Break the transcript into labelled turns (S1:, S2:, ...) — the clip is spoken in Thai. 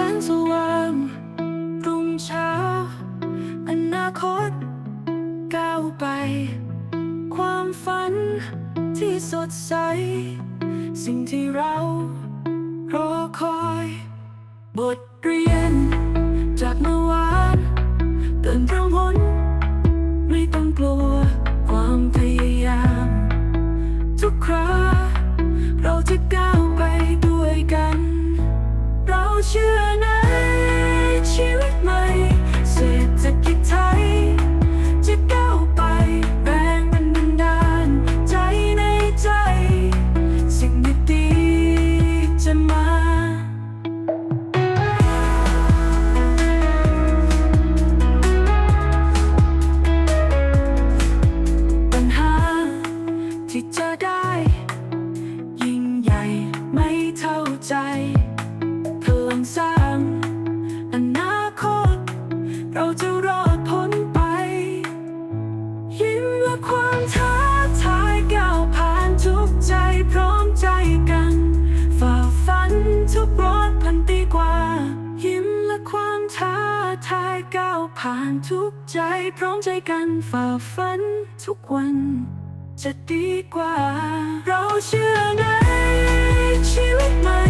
S1: แสงสว่างรุ่งเช้า อนาคต ก้าวไป ความฝันที่สดใส สิ่งที่เรารอคอย บทเรียน จากเมื่อวานเตือนเระหนไม่ต้องกลัว ความพยายาม ทุกคราเราจะก้า ผ่านทุกใจพร้อมใจกันฝ่าฟันทุกวัน จะดีกว่า เราเชื่อในชีวิตใหม่